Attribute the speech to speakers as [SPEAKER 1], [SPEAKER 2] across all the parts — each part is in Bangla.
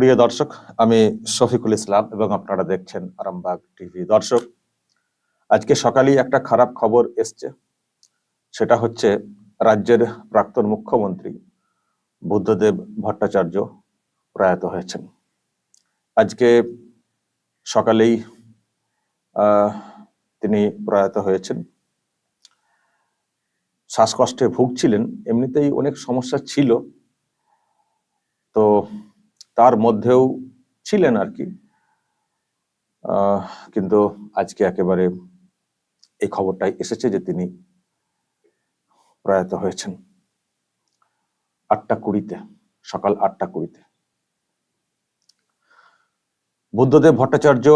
[SPEAKER 1] প্রিয় দর্শক, আমি শফিকুল ইসলাম এবং আপনারা দেখছেন আরামবাগ টিভি। দর্শক, আজকে সকালেই একটা খারাপ খবর এসছে। সেটা হচ্ছে রাজ্যের প্রাক্তন মুখ্যমন্ত্রী বুদ্ধদেব ভট্টাচার্য প্রয়াত হয়েছেন। আজকে সকালেই তিনি প্রয়াত হয়েছেন। শ্বাসকষ্টে ভুগছিলেন, এমনিতেই অনেক সমস্যা ছিল। তো তার মধ্যেও ছিলেন আর কি। কিন্তু আজকে একেবারে এই খবরটাই এসেছে যে তিনি প্রয়াত হয়েছেন। আটটা কুড়িতে, সকাল আটটা কুড়িতে। বুদ্ধদেব ভট্টাচার্য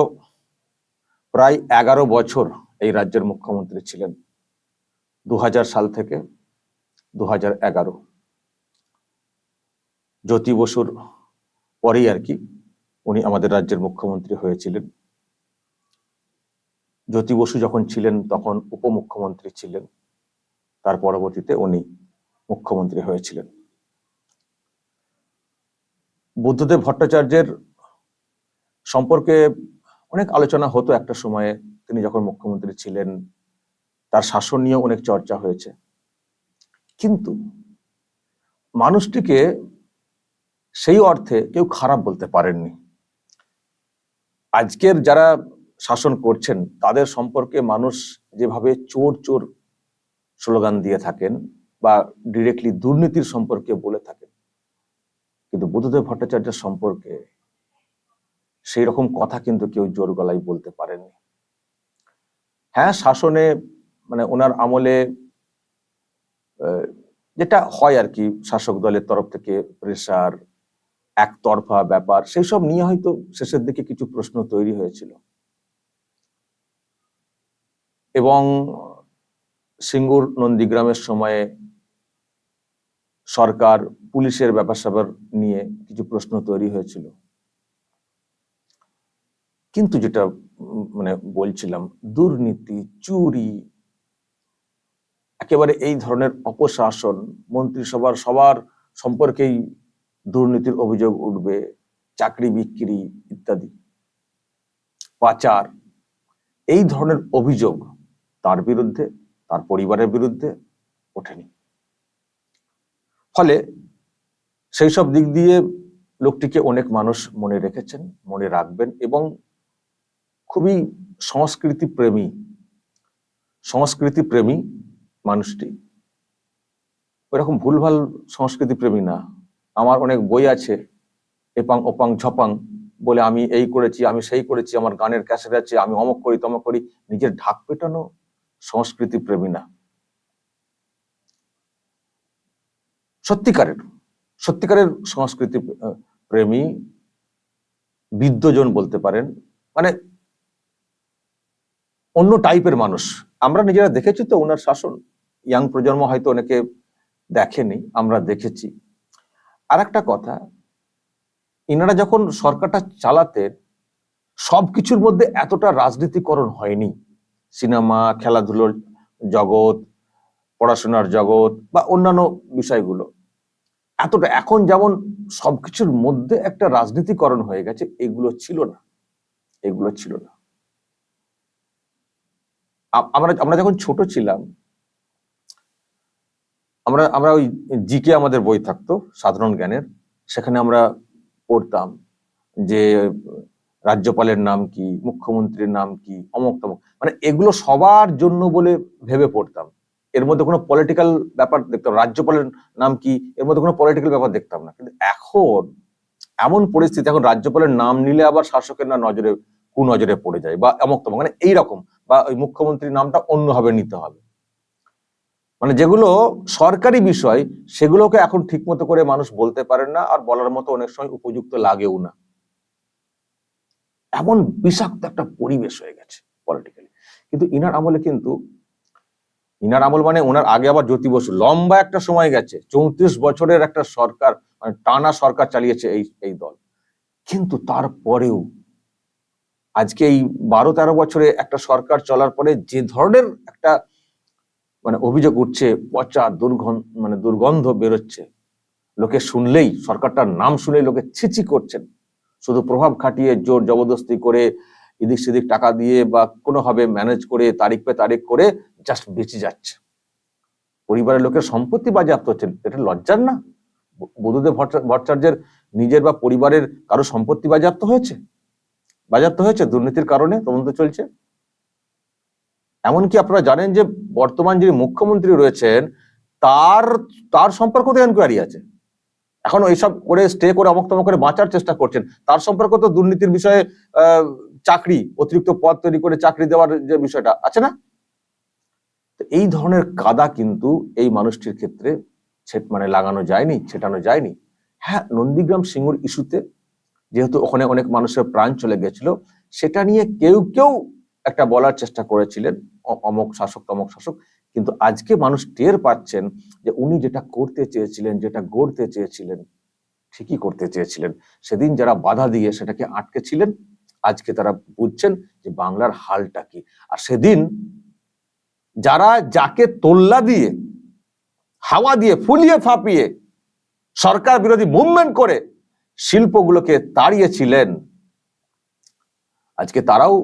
[SPEAKER 1] প্রায় এগারো বছর এই রাজ্যের মুখ্যমন্ত্রী ছিলেন দু হাজার সাল থেকে দু এগারো। জ্যোতি বসুর পরেই আর কি উনি আমাদের রাজ্যের মুখ্যমন্ত্রী হয়েছিলেন। জ্যোতি বসু যখন ছিলেন তখন উপমুখ্যমন্ত্রী ছিলেন। তার পরবর্তীতে উনি মুখ্যমন্ত্রী হয়েছিলেন। বুদ্ধদেব ভট্টাচার্যের সম্পর্কে অনেক আলোচনা হতো একটা সময়ে। তিনি যখন মুখ্যমন্ত্রী ছিলেন, তার শাসন নিয়ে অনেক চর্চা হয়েছে। কিন্তু মানুষটিকে সেই অর্থে কেউ খারাপ বলতে পারেননি। আজকের যারা শাসন করছেন, তাদের সম্পর্কে মানুষ যেভাবে চোর চোর স্লোগান দিয়ে থাকেন বা ডিরেক্টলি দুর্নীতির সম্পর্কে বলে থাকেন, কিন্তু বুদ্ধদেব ভট্টাচার্যের সম্পর্কে সেই রকম কথা কিন্তু কেউ জোর গলায় বলতে পারেননি। হ্যাঁ শাসনে মানে ওনার আমলে যেটা হয় আর কি শাসক দলের তরফ থেকে প্রেসার একতরফা ব্যাপার সেই সব নিয়ে হয়তো শেষের দিকে কিছু প্রশ্ন তৈরি হয়েছিল। এবং সিঙ্গুর নন্দীগ্রামের সময়ে সরকার পুলিশের ব্যাপার স্যাপার নিয়ে কিছু প্রশ্ন তৈরি হয়েছিল। কিন্তু যেটা মানে বলছিলাম, দুর্নীতি, চুরি, একেবারে এই ধরনের অপশাসন, মন্ত্রিসভার সবার সম্পর্কেই দুর্নীতির অভিযোগ উঠবে, চাকরি বিক্রি ইত্যাদি। পাচার, এই ধরনের অভিযোগ তার বিরুদ্ধে, তার পরিবারের বিরুদ্ধে ওঠেনি। ফলে সেই সব দিক দিয়ে লোকটিকে অনেক মানুষ মনে রেখেছেন, মনে রাখবেন এবং খুবই সংস্কৃতি প্রেমী সংস্কৃতি প্রেমী মানুষটি। ওরকম ভুলভাল সংস্কৃতি প্রেমী না। আমার অনেক বই আছে, এপাং ওপাং ঝপাং, বলে আমি এই করেছি, আমি সেই করেছি, আমার গানের ক্যাসেট আছে, আমি অমক করি, তমক করি, নিজের ঢাক পেটানো সংস্কৃতি প্রেমী না। সত্যিকারের সত্যিকারের সংস্কৃতি প্রেমী বিদ্যজন বলতে পারেন মানে অন্য টাইপের মানুষ। আমরা নিজেরা দেখেছি তো ওনার শাসন, ইয়াং প্রজন্ম হয়তো অনেকে দেখেনি, আমরা দেখেছি। আর একটা কথা এনারা যখন সরকারটা চালাতেন সবকিছুর মধ্যে এতটা রাজনীতিকরণ হয়নি। সিনেমা, খেলাধুলোর জগৎ, পড়াশোনার জগৎ বা অন্যান্য বিষয়গুলো। এতটা, এখন যেমন সবকিছুর মধ্যে একটা রাজনীতিকরণ হয়ে গেছে, এগুলো ছিল না। এগুলো ছিল না। আমরা আমরা যখন ছোট ছিলাম আমরা আমরা ওই জিকে আমাদের বই থাকতো, সাধারণ জ্ঞানের। সেখানে আমরা পড়তাম যে রাজ্যপালের নাম কি, মুখ্যমন্ত্রীর নাম কি, অমুক তমক। মানে এগুলো সবার জন্য বলে ভেবে পড়তাম। এর মধ্যে কোনো পলিটিক্যাল ব্যাপার দেখতাম রাজ্যপালের নাম কি, এর মধ্যে কোনো পলিটিক্যাল ব্যাপার দেখতাম না। কিন্তু এখন এমন পরিস্থিতি, এখন রাজ্যপালের নাম নিলে আবার শাসকের না নজরে কু নজরে পড়ে যায় বা অমুক তমক। মানে এইরকম। বা ওই মুখ্যমন্ত্রীর নামটা অন্যভাবে নিতে হবে। মানে যেগুলো সরকারি বিষয়, সেগুলোকে এখন ঠিক মতো করে মানুষ বলতে পারেন না আর বলার মতো অনেক সময় উপযুক্ত লাগেও না। এমন বিষাক্ত একটা পরিবেশ হয়ে গেছে পলিটিক্যালি কিন্তু ইনার আমলে কিন্তু, ইনার আমল মানে ওনার আগে আবার জ্যোতি বসু। লম্বা একটা সময় গেছে, চৌত্রিশ বছরের একটা সরকার মানে টানা সরকার চালিয়েছে এই এই দল। কিন্তু তারপরেও আজকে এই বারো তেরো বছরে একটা সরকার চলার পরে যে ধরনের একটা মানে অভিযোগ উঠছে, পচা দুর্গন্ধ মানে দুর্গন্ধ বেরোচ্ছে। লোকে শুনলেই, সরকারটার নাম শুনেই লোকে ছিচি করছেন। শুধু প্রভাব খাটিয়ে জোর জবরদস্তি করে এদিক সেদিক টাকা দিয়ে বা কোনোভাবে ম্যানেজ করে, তারিখ পে তারিখ করে জাস্ট বেঁচে যাচ্ছে। পরিবারের লোকের সম্পত্তি বাজেয়াপ্ত হচ্ছেন এটা লজ্জার না? ব- বুদ্ধদেব ভট্টা- ভট্টাচার্যের নিজের বা পরিবারের কারও সম্পত্তি বাজেয়াপ্ত হয়েছে? বাজেয়াপ্ত হয়েছে দুর্নীতির কারণে? তদন্ত চলছে। এমনকি আপনারা জানেন যে বর্তমান যিনি মুখ্যমন্ত্রী রয়েছেন, তার তার সম্পর্ক তো এনকোয়ারি আছে। এখন এইসব করে স্টে করে, অমুক্তম করে বাঁচার চেষ্টা করছেন। তার সম্পর্ক তো দুর্নীতির বিষয়ে চাকরি, অতিরিক্ত পদ তৈরি করে চাকরি দেওয়ার যে বিষয়টা আছে না? এই ধরনের কাদা কিন্তু এই মানুষটির ক্ষেত্রে ছেট মানে লাগানো যায়নি, ছেটানো যায়নি। হ্যাঁ নন্দীগ্রাম সিঙ্গুর ইস্যুতে যেহেতু ওখানে অনেক মানুষের প্রাণ চলে গেছিল, সেটা নিয়ে কেউ কেউ একটা বলার চেষ্টা করেছিলেন। অমক শাসক, তমক শাসক। কিন্তু আজকে মানুষ টের পাচ্ছেন যে উনি যেটা করতে চেয়েছিলেন, যেটা গড়তে চেয়েছিলেন, ঠিকই করতে চেয়েছিলেন। সেদিন যারা বাধা দিয়ে সেটাকে আটকে ছিলেন, আজকে তারা বুঝছেন যে বাংলার হালটা কি। আর সেদিন যারা যাকে তোল্লা দিয়ে, হাওয়া দিয়ে, ফুলিয়ে ফাঁপিয়ে সরকার বিরোধী মুভমেন্ট করে শিল্পগুলোকে তাড়িয়েছিলেন, আজকে তারাও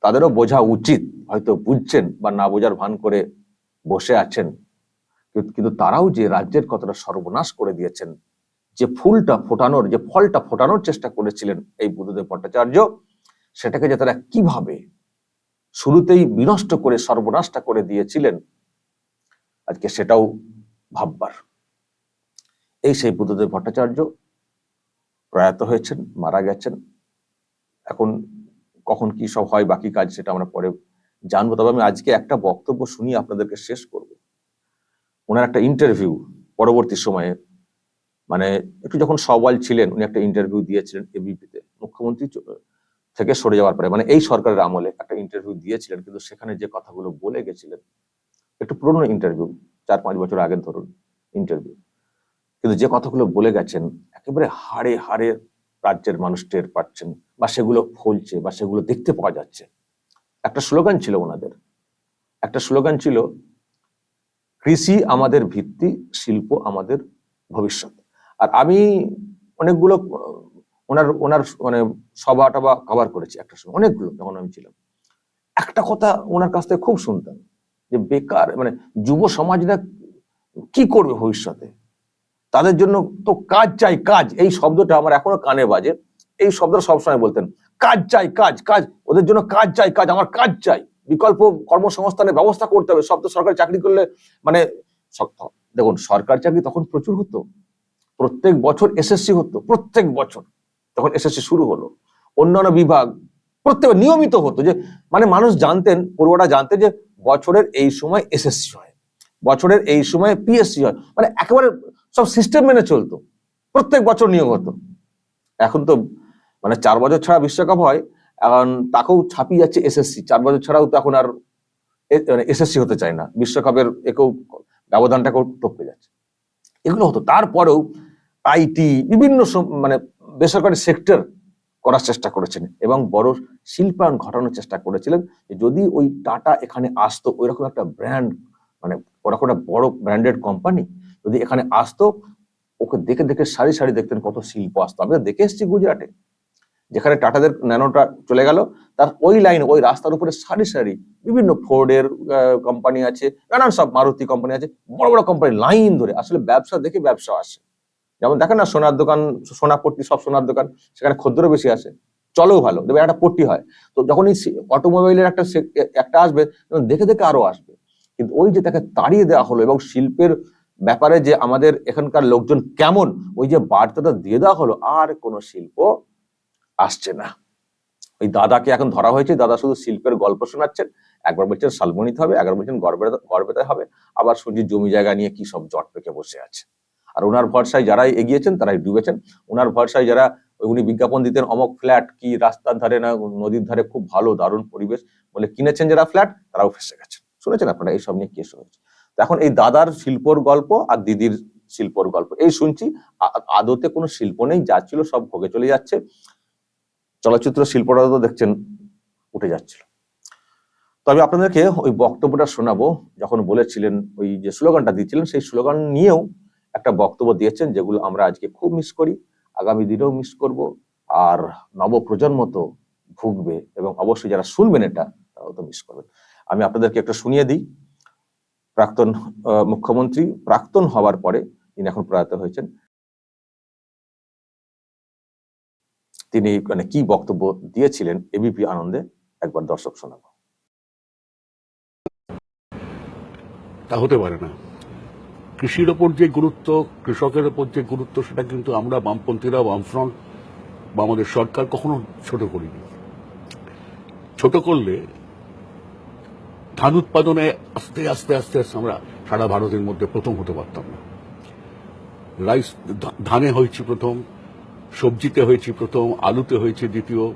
[SPEAKER 1] তাদেরও বোঝা উচিত, হয়তো বুঝছেন বা না বোঝার ভান করে বসে আছেন। কিন্তু- তারাও যে রাজ্যের কতটা সর্বনাশ করে দিয়েছেন, যে ফুলটা ফোটানোর, যে ফলটা ফোটানোর চেষ্টা করেছিলেন এই বুদ্ধদেব ভট্টাচার্য, সেটাকে যে তারা কীভাবে শুরুতেই বিনষ্ট করে, সর্বনাশটা করে দিয়েছিলেন, আজকে সেটাও ভাববার। এই সেই বুদ্ধদেব ভট্টাচার্য প্রয়াত হয়েছেন, মারা গেছেন। এখন কখন কি সব হয়, বাকি কাজ সেটা আমরা পরে জানব। তবে আমি আজকে একটা বক্তব্য শুনিয়ে আপনাদেরকে শেষ করব। ওনার একটা ইন্টারভিউ পরবর্তী সময়ে মানে একটু যখন সওয়াল ছিলেন, উনি একটা ইন্টারভিউ দিয়েছিলেন এবিপিতে মুখ্যমন্ত্রী থেকে সরে যাওয়ার পরে মানে এই সরকারের আমলে একটা ইন্টারভিউ দিয়েছিলেন, কিন্তু সেখানে যে কথাগুলো বলে গেছিলেন, একটু পুরনো ইন্টারভিউ চার পাঁচ বছর আগের ধরুন ইন্টারভিউ কিন্তু যে কথাগুলো বলে গেছেন, একেবারে হাড়ে হাড়ে রাজ্যের মানুষ টের পাচ্ছেন বা সেগুলো ফলছে বা সেগুলো দেখতে পাওয়া যাচ্ছে। একটা স্লোগান ছিল ওনাদের। একটা স্লোগান ছিল, কৃষি আমাদের ভিত্তি, শিল্প আমাদের ভবিষ্যৎ। আর আমি অনেকগুলো, ওনার ওনার মানে সভা টভা কভার করেছি একটা সময়, অনেকগুলো যখন আমি ছিলাম। একটা কথা ওনার কাছ থেকে খুব শুনতাম যে, বেকার মানে যুব সমাজরা কি করবে ভবিষ্যতে? তাদের জন্য তো কাজ চাই কাজ। এই শব্দটা আমার এখনও কানে বাজে। এই শব্দটা সবসময় বলতেন, কাজ চাই, কাজ কাজ, ওদের জন্য কাজ চাই, কাজ, আমার কাজ চাই। বিকল্প কর্মসংস্থানের ব্যবস্থা করতে হবে। সব তো সরকারি চাকরি করলে মানে দেখুন, সরকারি চাকরি তখন প্রচুর হতো। প্রত্যেক বছর এসএসসি হতো, প্রত্যেক বছর। তখন এসএসসি শুরু হলো। অন্যান্য বিভাগ প্রত্যেক নিয়মিত হতো যে মানে মানুষ জানতেন, পড়ুয়ারা জানতেন যে, বছরের এই সময় এসএসসি হয়, বছরের এই সময় পিএসসি হয়। মানে একেবারে সব সিস্টেম মেনে চলতো। প্রত্যেক বছর নিয়োগ হতো। এখন তো মানে চার বছর ছাড়া বিশ্বকাপ হয়, এখন তাকেও ছাপিয়ে যাচ্ছে এসএসসি চার বছর ছাড়াও তো এখন আর এসএসসি হতে চায় না। বিশ্বকাপের একেও ব্যবধানটাকেও টপকে যাচ্ছে। এগুলো হতো। তারপরেও আইটি বিভিন্ন মানে বেসরকারি সেক্টর করার চেষ্টা করেছেন এবং বড় শিল্পায়ন ঘটানোর চেষ্টা করেছিলেন। যদি ওই টাটা এখানে আসতো, ওইরকম একটা ব্র্যান্ড মানে ওরকম একটা বড় ব্র্যান্ডেড কোম্পানি যদি এখানে আসতো, ওকে দেখে দেখে সারি সারি দেখতেন কত শিল্প আসতো। আমি দেখে এসেছি গুজরাটে, যেখানে টাটাদের ন্যানোটা চলে গেল। তার ওই লাইন, ওই রাস্তার উপরে সারি সারি বিভিন্ন ফোর্ডের কোম্পানি আছে, নানান সব মারুতি কোম্পানি আছে, বড় বড় কোম্পানি লাইন ধরে। আসলে ব্যবসা দেখে ব্যবসা আসে। যেমন দেখেন না, সোনার দোকান সোনা পট্টি, সব সোনার দোকান, সেখানে খদ্দেরও বেশি আসে। চলেও ভালো দেখবে একটা পট্টি হয়। তো যখনই অটোমোবাইলের একটা একটা আসবে, দেখে দেখে আরও আসবে। কিন্তু ওই যে তাকে তাড়িয়ে দেওয়া হলো এবং শিল্পের ব্যাপারে যে আমাদের এখানকার লোকজন কেমন, ওই যে বার্তাটা দিয়ে দেওয়া হলো, আর কোনো শিল্প আসছে না। ওই দাদাকে এখন ধরা হয়েছে, দাদা শুধু শিল্পের গল্প শোনাচ্ছেন, একবার বলছেন শালমনিতে হবে, একবার বলছেন গর্বে গর্বেতে হবে, আবার শুনছি জমি জায়গা নিয়ে কি সব জট পেকে বসে আছে। আর ওনার ভরসায় যারাই এগিয়েছেন, তারাই ডুবেছেন। ওনার ভরসায় যারা, উনি বিজ্ঞাপন দিতেন, অমক ফ্ল্যাট কি রাস্তার ধারে না, নদীর ধারে খুব ভালো, দারুণ পরিবেশ বলে কিনেছেন যারা ফ্ল্যাট, তারাও ফেসে গেছেন। শুনেছেন আপনারা এইসব নিয়ে হয়েছে তো এখন এই দাদার শিল্পর গল্প আর দিদির শিল্পর গল্প, এই শুনছি আদতে কোনো শিল্প নেই, যা ছিল সব ভোগে চলে যাচ্ছে। চলচ্চিত্র শিল্পটা তো দেখছেন, উঠে যাচ্ছিল। তবে আপনাদেরকে ওই বক্তব্যটা শোনাবো, যখন বলেছিলেন, ওই যে স্লোগানটা দিয়েছিলেন সেই স্লোগান নিয়েও একটা বক্তব্য দিয়েছেন, যেগুলো আমরা আজকে খুব মিস করি, আগামী দিনেও মিস করব, আর নবপ্রজন্ম তো ভুগবে, এবং অবশ্যই যারা শুনবেন এটা, তারাও তো মিস করবেন। আমি আপনাদেরকে একটা শুনিয়ে দিই। প্রাক্তন মুখ্যমন্ত্রী প্রাক্তন হওয়ার পরে তিনি এখন প্রয়াত হয়েছেন। তিনি মানে কি বক্তব্য দিয়েছিলেন এবিপি আনন্দে একবার দর্শক শোনাবো।
[SPEAKER 2] তা হতে পারে না। কৃষির ওপর যে গুরুত্ব, কৃষকের ওপর যে গুরুত্ব, সেটা কিন্তু আমরা বামপন্থীরা, বামফ্রন্ট বা আমাদের সরকার কখনো ছোট করিনি। ছোট করলে ধান উৎপাদনে আস্তে আস্তে আস্তে আস্তে আমরা সারা ভারতের মধ্যে প্রথম হতে পারতাম না। রাইস ধানে হয়েছি প্রথম, সবজিতে হয়েছি প্রথম, আলুতে হয়েছে দ্বিতীয়।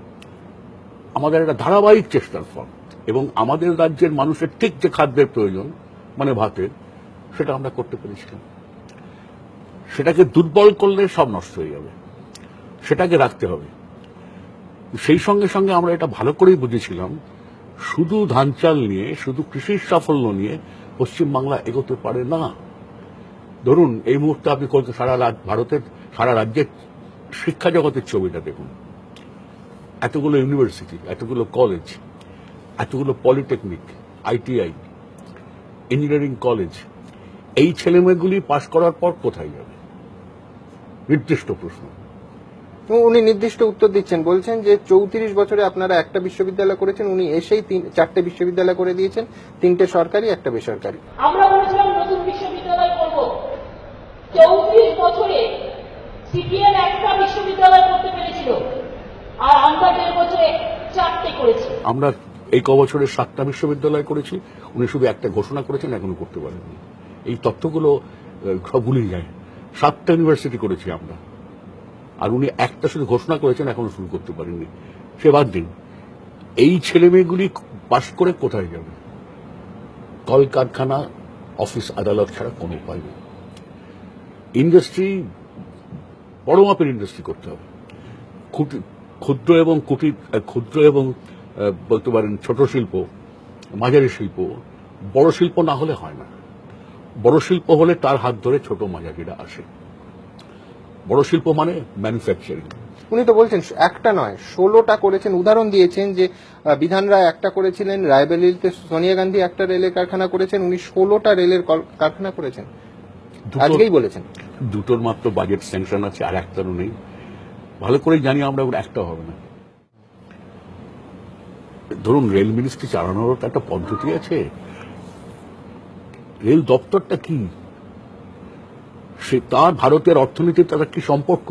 [SPEAKER 2] আমাদের একটা ধারাবাহিক চেষ্টার ফল এবং আমাদের রাজ্যের মানুষের ঠিক যে খাদ্যের প্রয়োজন মানে ভাতের, সেটা আমরা করতে পেরেছিলাম। সেটাকে দুর্বল করলে সব নষ্ট হয়ে যাবে। সেটাকে রাখতে হবে। সেই সঙ্গে সঙ্গে আমরা এটা ভালো করেই বুঝেছিলাম শুধু ধান চাল নিয়ে, শুধু কৃষির সাফল্য নিয়ে পশ্চিমবাংলা এগোতে পারে না। ধরুন, এই মুহূর্তে আপনি কলকাতা সারা রাত- ভারতের সারা রাজ্যের শিক্ষা জগতের ছবিটা দেখুন। এতগুলো ইউনিভার্সিটি, এতগুলো কলেজ, এতগুলো পলিটেকনিক, আইটিআই, ইঞ্জিনিয়ারিং কলেজ, এই ছেলেমেয়েগুলি পাশ করার পর কোথায় যাবে? নির্দিষ্ট প্রশ্ন।
[SPEAKER 3] উনি নির্দিষ্ট উত্তর দিচ্ছেন। বলছেন যে চৌত্রিশ বছরে আপনারা একটা বিশ্ববিদ্যালয় করেছেন উনি এসেই তিন চারটে বিশ্ববিদ্যালয় করে দিয়েছেন তিনটে সরকারি একটা বেসরকারি।
[SPEAKER 4] আমরা বলেছিলাম নতুন বিশ্ববিদ্যালয় করব। চৌত্রিশ বছরে সিপিএম একটা বিশ্ববিদ্যালয় করতে পেরেছিল আর আমরা দেড় বছরে চারটে করেছি।
[SPEAKER 2] আমরা এই ক বছরে সাতটা বিশ্ববিদ্যালয় করেছি উনি শুধু একটা ঘোষণা করেছেন এখনও করতে পারেননি। এই তথ্যগুলো সব ভুলে যায়। সাতটা ইউনিভার্সিটি করেছি আমরা। আর উনি একটা শুধু ঘোষণা করেছেন, এখনও শুরু করতে পারেননি। সে বাদ দিন। এই ছেলে মেয়েগুলি পাশ করে কোথায় যাবে? কলকারখানা, অফিস, আদালত ছাড়া কোনো উপায় নেই। ইন্ডাস্ট্রি, বড় মাপের ইন্ডাস্ট্রি করতে হবে। ক্ষুদ্র- এবং কুটির ক্ষুদ্র এবং বলতে পারেন ছোট শিল্প, মাঝারি শিল্প, বড় শিল্প না হলে হয় না। বড় শিল্প হলে তার হাত ধরে ছোট মাঝারিরা আসে। বড় শিল্প মানে ম্যানুফ্যাকচারিং
[SPEAKER 3] উনি তো বলছেন একটা নয় ষোলোটা করেছেন উদাহরণ দিয়েছেন যে বিধান রায় একটা করেছিলেন রায়বেলিতে সোনিয়া গান্ধী একটা রেলের কারখানা করেছেন উনি ষোলোটা রেলের কারখানা করেছেন। আজকেই বলেছেন।
[SPEAKER 2] দুটোর মাত্র বাজেট স্যাংশন আছে আর একটারও নেই। ভালো করে জানি আমরা ওর একটা হবে না। ধরুন রেল মিনিস্ট্রি চালানোরও তো একটা পদ্ধতি আছে। রেল দপ্তরটা কি? সে তার ভারতের অর্থনীতির তার কি সম্পর্ক।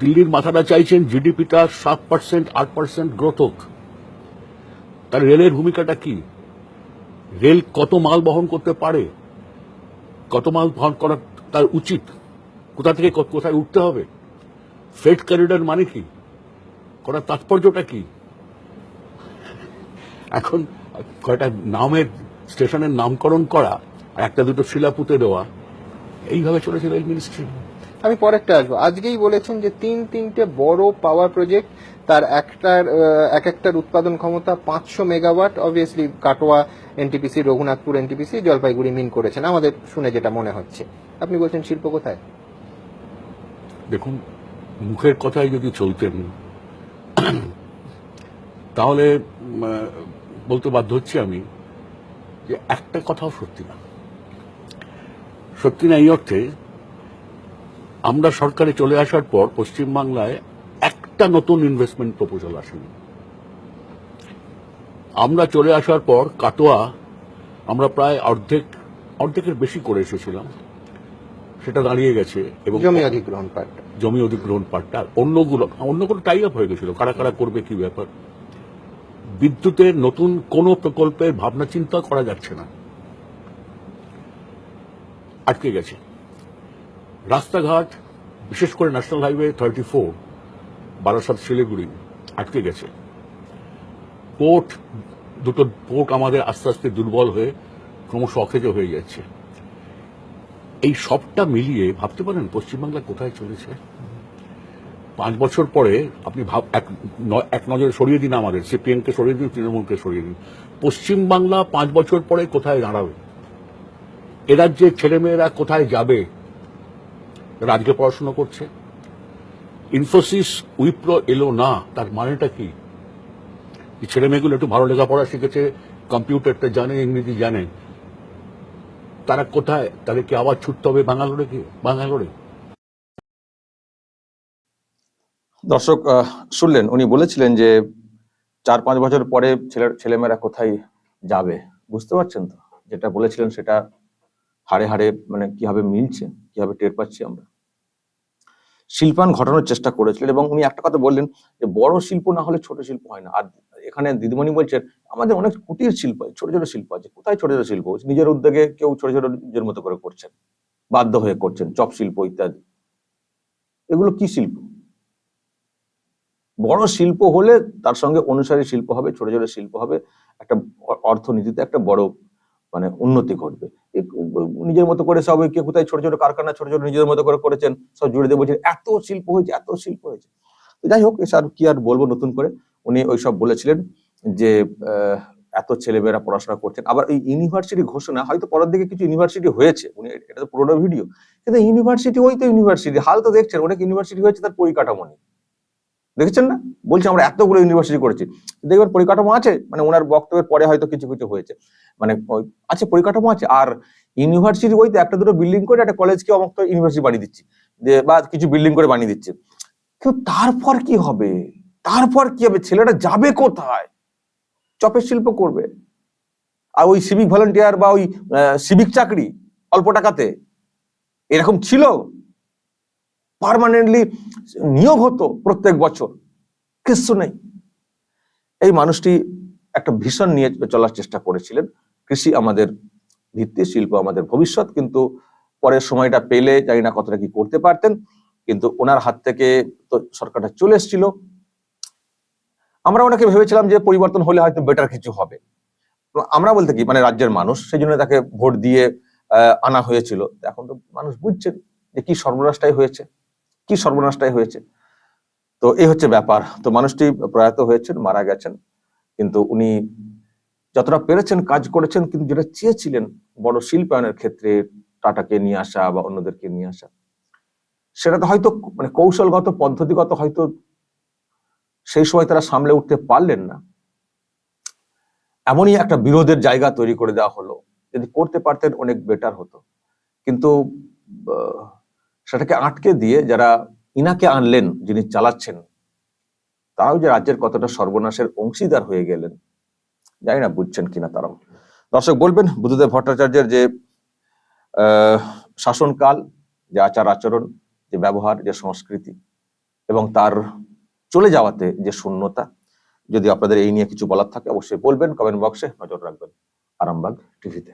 [SPEAKER 2] দিল্লির মাথাটা চাইছেন জিডিপিটা সাত পার্সেন্ট আট পার্সেন্ট গ্রোথ হোক তার রেলের ভূমিকাটা কি? রেল কত মাল বহন করতে পারে? কত মাল বহন করা তার উচিত? কোথা থেকে কোথায় উঠতে হবে? ফ্রেড করিডর মানে কি? করার তাৎপর্যটা কি? এখন কয়টা নামের স্টেশনের নামকরণ করা একটা দুটো শিলা পুঁতে দেওয়া। এইভাবে চলেছে রেল মিনিস্ট্রি
[SPEAKER 3] আমি পরেরটা আসব। আজকেই বলেছেন যে তিন তিনটে বড় পাওয়ার প্রজেক্ট তার একটার এক একটার উৎপাদন ক্ষমতা পাঁচশো megawatt obviously Katwa NTPC Raghunathpur NTPC Jalpaiguri mean করেছেন। আমাদের শুনে যেটা মনে হচ্ছে। আপনি বলছেন শিল্প কোথায়?
[SPEAKER 2] দেখুন মুখের কথায় যদি চলতেন তাহলে বলতে বাধ্য হচ্ছি আমি যে একটা কথাও সত্যি না। সত্যি না এই অর্থে আমরা সরকারে চলে আসার পর পশ্চিমবাংলায় একটা নতুন ইনভেস্টমেন্ট প্রপোজাল আসেনি। আমরা চলে আসার পর কাটোয়া আমরা প্রায় অর্ধেক অর্ধেকের বেশি করে এসেছিলাম। সেটা দাঁড়িয়ে গেছে এবং
[SPEAKER 3] জমি অধিগ্রহণ পার্ট
[SPEAKER 2] জমি অধিগ্রহণ পার্টটা আর অন্যগুলো অন্যগুলো টাই আপ হয়ে গেছিল। কারা কারা করবে কি ব্যাপার? বিদ্যুতের নতুন কোন প্রকল্পের ভাবনা চিন্তা করা যাচ্ছে না। আটকে গেছে। রাস্তাঘাট, বিশেষ করে national highway thirty four Barasat Siliguri, আটকে গেছে। পোর্ট দুটো পোর্ট আমাদের আস্তে আস্তে দুর্বল হয়ে ক্রমশ অকেজ হয়ে যাচ্ছে। এই সবটা মিলিয়ে ভাবতে পারেন পশ্চিমবাংলা কোথায় চলেছে? পাঁচ বছর পরে আপনি ভাব, এক নজরে সরিয়ে দিন আমাদের সিপিএমকে সরিয়ে দিন, তৃণমূলকে সরিয়ে দিন। পশ্চিমবাংলা পাঁচ বছর পরে কোথায় দাঁড়াবে? এ রাজ্যের ছেলেমেয়েরা কোথায় যাবে? আজকে পড়াশোনা করছে। ইনফোসিস উইপ্রো এলো না, তার মানেটা কি? ছেলে মেয়েগুলো একটু ভালো লেখাপড়া শিখেছে, কম্পিউটারটা জানে, ইংরেজি জানে। তারা কোথায়? তাদের কি আবার ছুটতে হবে বাঙ্গালোরে কি? বাঙ্গালোরে।
[SPEAKER 1] দর্শক শুনলেন, উনি বলেছিলেন যে চার পাঁচ বছর পরে ছেলে, ছেলেমেয়েরা কোথায় যাবে। বুঝতে পারছেন তো? যেটা বলেছিলেন সেটা হাড়ে হাড়ে মানে কীভাবে মিলছে, কীভাবে টের পাচ্ছি আমরা। শিল্পায়ন ঘটানোর চেষ্টা করেছিলেন এবং উনি একটা কথা বললেন যে, বড় শিল্প না হলে ছোট শিল্প হয় না। আর এখানে দিদিমণি বলছেন, আমাদের অনেক কুটির শিল্প আছে ছোট ছোট শিল্প আছে। কোথায় ছোট ছোট শিল্প? নিজের উদ্যোগে কেউ ছোট ছোট নিজের মতো করে করছেন বাধ্য হয়ে করছেন, চপ শিল্প ইত্যাদি। এগুলো কি শিল্প? বড় শিল্প হলে তার সঙ্গে অনুসারী শিল্প হবে, ছোট ছোট শিল্প হবে। একটা অর্থনীতিতে একটা বড় মানে উন্নতি ঘটবে। নিজের মতো করে সব কে কোথায় ছোট ছোট কারখানা, ছোট ছোট নিজের মতো করে করেছেন, সব জুড়ে দিয়ে বলছেন, এত শিল্প হয়েছে, এত শিল্প হয়েছে। তো যাই হোক, এসব কি আর বলব নতুন করে? উনি ওই সব বলেছিলেন যে এত ছেলেমেয়েরা পড়াশোনা করছেন। আবার এই ইউনিভার্সিটি ঘোষণা, হয়তো পরের দিকে কিছু ইউনিভার্সিটি হয়েছে, উনি, এটা তো পুরোনো ভিডিও। কিন্তু ইউনিভার্সিটি, ওই তো ইউনিভার্সিটি, হাল তো দেখছেন, অনেক ইউনিভার্সিটি হয়েছে তার পরিকাঠামো নেই দেখেছেন না? বলছি আমরা এতগুলো ইউনিভার্সিটি করেছি। দেখবেন পরিকাঠামো আছে মানে ওনার বক্তব্যের পরে হয়তো কিছু কিছু হয়েছে। মানে আছে পরিকাঠামো আছে, আর ইউনিভার্সিটি ওই তো একটা দুটো বিল্ডিং করে একটা কলেজকে অমুক ইউনিভার্সিটি বানিয়ে দিচ্ছি। বা কিছু বিল্ডিং করে বানিয়ে দিচ্ছে। কিন্তু তারপর কি হবে? তারপর কি হবে? ছেলেটা যাবে কোথায়? চপের শিল্প করবে। আর ওই সিভিক ভলেন্টিয়ার বা ওই সিভিক চাকরি অল্প টাকাতে, এরকম ছিল? পার্মানেন্টলি নিয়োগ হতো প্রত্যেক বছর। কিছু নেই। এই মানুষটি একটা ভীষণ নিয়ে চলার চেষ্টা করেছিলেন। কৃষি আমাদের ভিত্তি, শিল্প আমাদের ভবিষ্যৎ, কিন্তু পরের সময়টা পেলে জানি না কতটা কি করতে পারতেন, কিন্তু ওনার হাত থেকে তো সরকারটা চলে এসেছিল। আমরা ওনাকে ভেবেছিলাম যে পরিবর্তন হলে হয়তো বেটার কিছু হবে। আমরা বলতে কি মানে রাজ্যের মানুষ সেই জন্য তাকে ভোট দিয়ে আনা হয়েছিল। এখন তো মানুষ বুঝছেন যে কি সর্বনাশটাই হয়েছে। কি সর্বনাশটাই হয়েছে? তো এই হচ্ছে ব্যাপার। তো মানুষটি প্রয়াত হয়েছেন, মারা গেছেন। কিন্তু উনি যতটা পেরেছেন কাজ করেছেন, কিন্তু যেটা চেয়েছিলেন বড় শিল্পায়নের ক্ষেত্রে টাটাকে নিয়ে আসা বা অন্যদেরকে নিয়ে আসা, সেটা তো হয়তো মানে কৌশলগত, পদ্ধতিগত হয়তো সেই সময় তারা সামলে উঠতে পারলেন না। এমনই একটা বিরোধের জায়গা তৈরি করে দেওয়া হলো। যদি করতে পারতেন অনেক বেটার হতো। কিন্তু সেটাকে আটকে দিয়ে যারা ইনাকে আনলেন, যিনি চালাচ্ছেন তারাও যে রাজ্যের কতটা সর্বনাশের অংশীদার হয়ে গেলেন, জানি না বুঝছেন কিনা তারাও। দর্শক, বলবেন বুদ্ধদেব ভট্টাচার্যের যে শাসনকাল, যে আচার আচরণ, যে ব্যবহার, যে সংস্কৃতি, এবং তার চলে যাওয়াতে যে শূন্যতা, যদি আপনাদের এই নিয়ে কিছু বলার থাকে, অবশ্যই বলবেন কমেন্ট বক্সে নজর রাখবেন, আরামবাগ টিভিতে।